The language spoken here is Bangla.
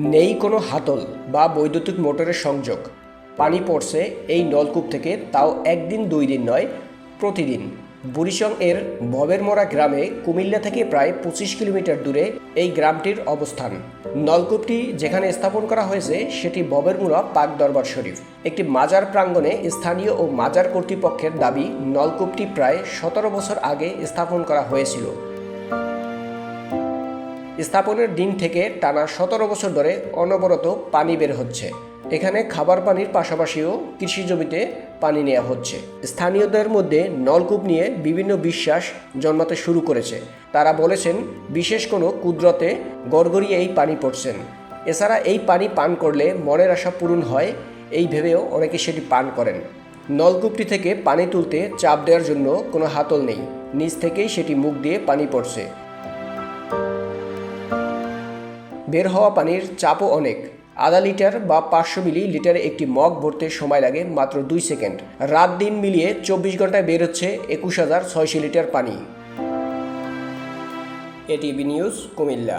নেই কোনো হাতল বা বৈদ্যুতিক মোটরের সংযোগ। পানি পড়ছে এই নলকূপ থেকে, তাও একদিন দুই দিন নয়, প্রতিদিন। বুড়িচং এর ভবেরমোড়া গ্রামে কুমিল্লা থেকে প্রায় পঁচিশ কিলোমিটার দূরে এই গ্রামটির অবস্থান। নলকূপটি যেখানে স্থাপন করা হয়েছে, সেটি ববেরমুড়া পাক দরবার শরীফ। একটি মাজার প্রাঙ্গণে স্থানীয় ও মাজার কর্তৃপক্ষের দাবি, নলকূপটি প্রায় সতেরো বছর আগে স্থাপন করা হয়েছিল। স্থাপনের দিন থেকে টানা সতেরো বছর ধরে অনবরত পানি বের হচ্ছে। এখানে খাবার পানির পাশাপাশিও কৃষি জমিতে পানি নেওয়া হচ্ছে। স্থানীয়দের মধ্যে নলকূপ নিয়ে বিভিন্ন বিশ্বাস জন্মাতে শুরু করেছে। তারা বলেছেন, বিশেষ কোনো কুদরতে গড়গড়িয়ে এই পানি পড়ছেন এছাড়া এই পানি পান করলে মনের আশা পূরণ হয়, এই ভেবেও অনেকে সেটি পান করেন। নলকূপটি থেকে পানি তুলতে চাপ দেওয়ার জন্য কোনো হাতল নেই। নিচ থেকেই সেটি মুখ দিয়ে পানি পড়ছে। বের হওয়া পানির চাপও অনেক। আধা লিটার বা পাঁচশো মিলি লিটারে একটি মগ ভরতে সময় লাগে মাত্র দুই সেকেন্ড। রাত দিন মিলিয়ে চব্বিশ ঘন্টায় বের হচ্ছে একুশ হাজার ছয়শো লিটার পানি। ATV news Comilla.